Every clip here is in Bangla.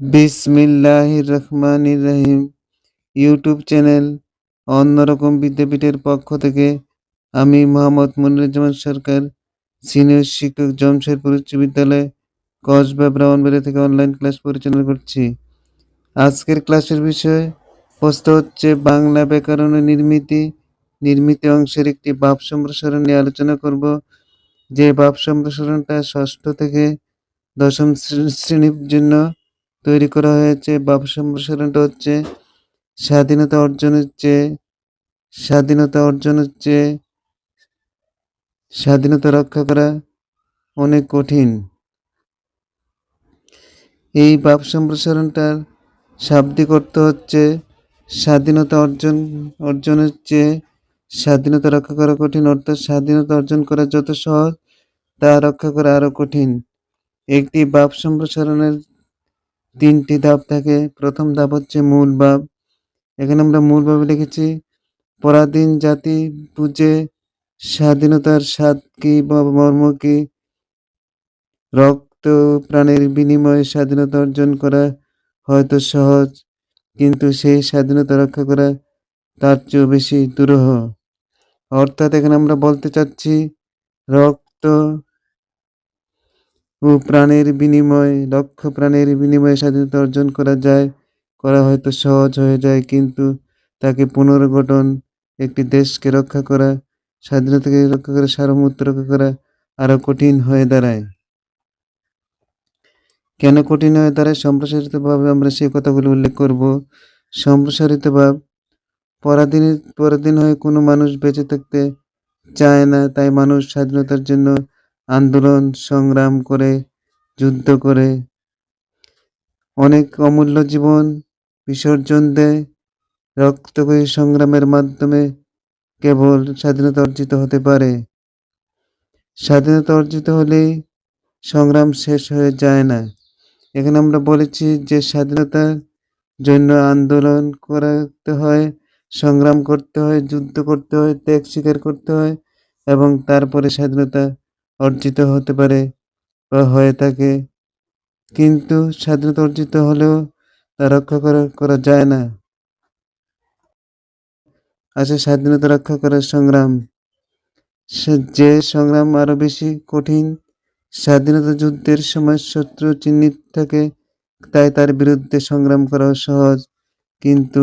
বিসমিল্লাহির রহমানির রহিম। ইউটিউব চ্যানেল অন্যরকম বিদ্যাপীঠের পক্ষ থেকে আমি মোহাম্মদ মনিরুজ্জামান সরকার, সিনিয়র শিক্ষক জমশেদপুর উচ্চ বিদ্যালয় কসবা ব্রাহ্মণবাড়িয়া থেকে অনলাইন ক্লাস পরিচালনা করছি। আজকের ক্লাসের বিষয় প্রশ্ন হচ্ছে, বাংলা ব্যাকরণের নির্মিতি নির্মিতি অংশের একটি বাপ সম্প্রসারণ নিয়ে আলোচনা করব। যে বাপ সম্প্রসারণটা ষষ্ঠ থেকে দশম শ্রে- শ্রেণির জন্য তৈরি করা হয়েছে। ভাব সম্প্রসারণটা হচ্ছে স্বাধীনতা অর্জনের চেয়ে, স্বাধীনতা অর্জনের চেয়ে স্বাধীনতা রক্ষা করা অনেক কঠিন। এই ভাব সম্প্রসারণটার শাব্দিক অর্থ হচ্ছে স্বাধীনতা অর্জন, অর্জনের চেয়ে স্বাধীনতা রক্ষা করা কঠিন। অর্থাৎ স্বাধীনতা অর্জন করা যত সহজ, তা রক্ষা করা আরও কঠিন। একটি ভাব সম্প্রসারণের তিনটি ধাপ থাকে। প্রথম ধাপ হচ্ছে মূল ভাব। এখানে আমরা মূল ভাবে লিখেছি, পরাধীন জাতি বুঝে স্বাধীনতার স্বাদ কি, বা মর্ম কি? রক্ত প্রাণের বিনিময়ে স্বাধীনতা অর্জন করা হয়তো সহজ, কিন্তু সেই স্বাধীনতা রক্ষা করা তার চেয়েও বেশি দুরূহ। অর্থাৎ এখানে আমরা বলতে চাচ্ছি, রক্ত ও প্রাণের বিনিময়ে, লক্ষ প্রাণের বিনিময়ে স্বাধীনতা অর্জন করা যায়, করা হয়তো সহজ হয়ে যায়, কিন্তু তাকে পুনর্গঠন, একটি দেশকে রক্ষা করা, স্বাধীনতাকে রক্ষা করা, সার্বভৌমত্ব রক্ষা করা আরও কঠিন হয়ে দাঁড়ায়। কেন কঠিন হয়ে দাঁড়ায়? সম্প্রসারিত ভাবে আমরা সেই কথাগুলো উল্লেখ করব। সম্প্রসারিত ভাব, পরাধীন পরাধীন হয়ে কোনো মানুষ বেঁচে থাকতে চায় না, তাই মানুষ স্বাধীনতার জন্য আন্দোলন, সংগ্রাম করে, যুদ্ধ করে। অনেক অমূল্য জীবন বিসর্জন দেয়। রক্তকয়ী সংগ্রামের মাধ্যমে কেবল স্বাধীনতা অর্জিত হতে পারে। স্বাধীনতা অর্জিত হলেই সংগ্রাম শেষ হয়ে যায় না। এখানে আমরা বলেছি যে স্বাধীনতার জন্য আন্দোলন করতে হয়, সংগ্রাম করতে হয়, যুদ্ধ করতে হয়, ত্যাগ স্বীকার করতে হয় এবং তারপরে স্বাধীনতা অর্জিত হতে পারে বা হয়ে থাকে। কিন্তু স্বাধীনতা অর্জিত হলেও তা রক্ষা করা করা যায় না। আছে স্বাধীনতা রক্ষা করার সংগ্রাম। যে সংগ্রাম আরও বেশি কঠিন, স্বাধীনতা যুদ্ধের সময় শত্রু চিহ্নিত থাকে, তাই তার বিরুদ্ধে সংগ্রাম করা সহজ। কিন্তু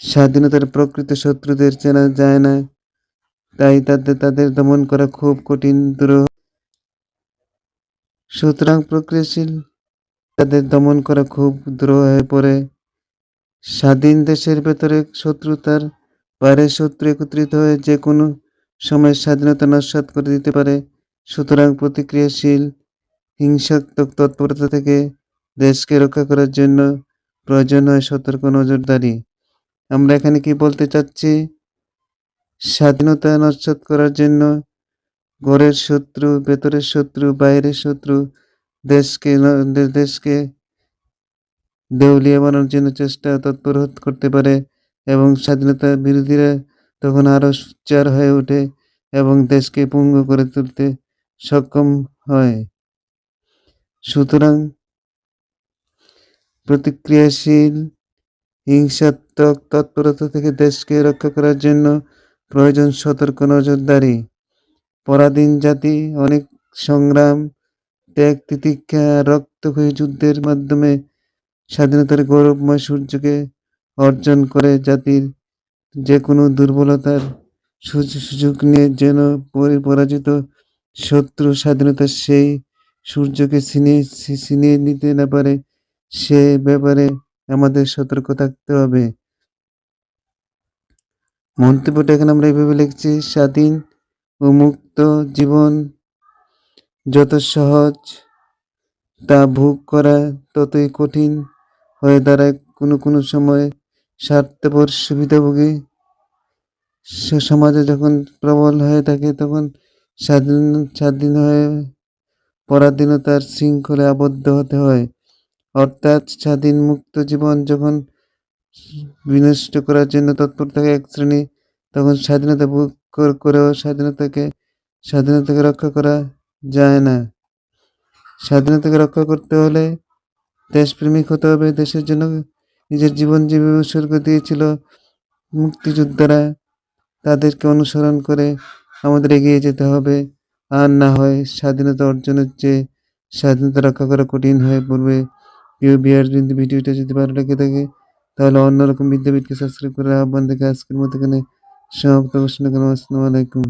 স্বাধীনতার প্রকৃত শত্রুদের চেনা যায় না। তাই তাদের তাদের দমন করা খুব কঠিন দুরূহ। সুতরাং প্রক্রিয়াশীল তাদের দমন করা খুব দুরূহ হয়ে পড়ে। স্বাধীন দেশের ভেতরে শত্রুতার বাইরের শত্রু একত্রিত হয়ে যে কোনো সময় স্বাধীনতা নস্বাত করে দিতে পারে। সুতরাং প্রতিক্রিয়াশীল, হিংসাত্মক তৎপরতা থেকে দেশকে রক্ষা করার জন্য প্রয়োজন হয় সতর্ক নজরদারি। আমরা এখানে কি বলতে চাচ্ছি? স্বাধীনতা নস্বাত করার জন্য ঘরের শত্রু, ভেতরের শত্রু, বাইরের শত্রু, দেশকে দেশকে দেউলিয়া বানানোর জন্য চেষ্টা তৎপর করতে পারে এবং স্বাধীনতা বিরোধীরা তখন আরও সোচ্চার হয়ে ওঠে এবং দেশকে পঙ্গু করে তুলতে সক্ষম হয়। সুতরাং প্রতিক্রিয়াশীল, হিংসাত্মক তৎপরতা থেকে দেশকে রক্ষা করার জন্য প্রয়োজন সতর্ক নজরদারি। পরাধীন জাতি, অনেক সংগ্রাম, ত্যাগ, তিতিক্ষা, রক্তক্ষয়ী যুদ্ধের মাধ্যমে স্বাধীনতার গৌরবময় সূর্যকে অর্জন করে জাতির যে কোনো দুর্বলতার সুযোগ নিয়ে যেন পরি- পরাজিত শত্রু স্বাধীনতার সেই সূর্যকে ছিনিয়ে ছিনিয়ে নিতে না পারে, সে ব্যাপারে আমাদের সতর্ক থাকতে হবে। মন্তব্যটা এখানে আমরা এইভাবে লিখছি, স্বাধীন ও মুক্ত জীবন যত সহজ তা ভোগ করা ততই কঠিন হয়ে দাঁড়ায় কোনো কোনো সময় স্বার্থপর সুবিধাভোগী সে, সমাজে যখন প্রবল হয়ে থাকে তখন স্বাধীন স্বাধীন হয়ে পরাধীনতার শৃঙ্খলে আবদ্ধ হতে হয়। অর্থাৎ স্বাধীন মুক্ত জীবন যখন বিনষ্ট করার জন্য তৎপর থাকে এক শ্রেণি। তখন স্বাধীনতা ভোগ কর- করেও স্বাধীনতাকে স্বাধীনতাকে রক্ষা করা যায় না। স্বাধীনতাকে রক্ষা করতে হলে দেশপ্রেমিক হতে হবে। দেশের জন্য নিজের জীবন যেভাবে উৎসর্গ দিয়েছিল মুক্তিযোদ্ধারা, তাদেরকে অনুসরণ করে আমাদের এগিয়ে যেতে হবে। আর না হয় স্বাধীনতা অর্জনের চেয়ে স্বাধীনতা রক্ষা করা কঠিন হয়ে পড়বে। বিয়ার যদি ভিডিওটা যদি ভালো লেগে থাকে তাহলে অন্যরকম বিদ্যাপীঠকে সাবস্ক্রাইব করে আহ্বান দেখে আজকের মতো এখানে সমাপ্ত ঘোষণা করলাম আসসালামু আলাইকুম।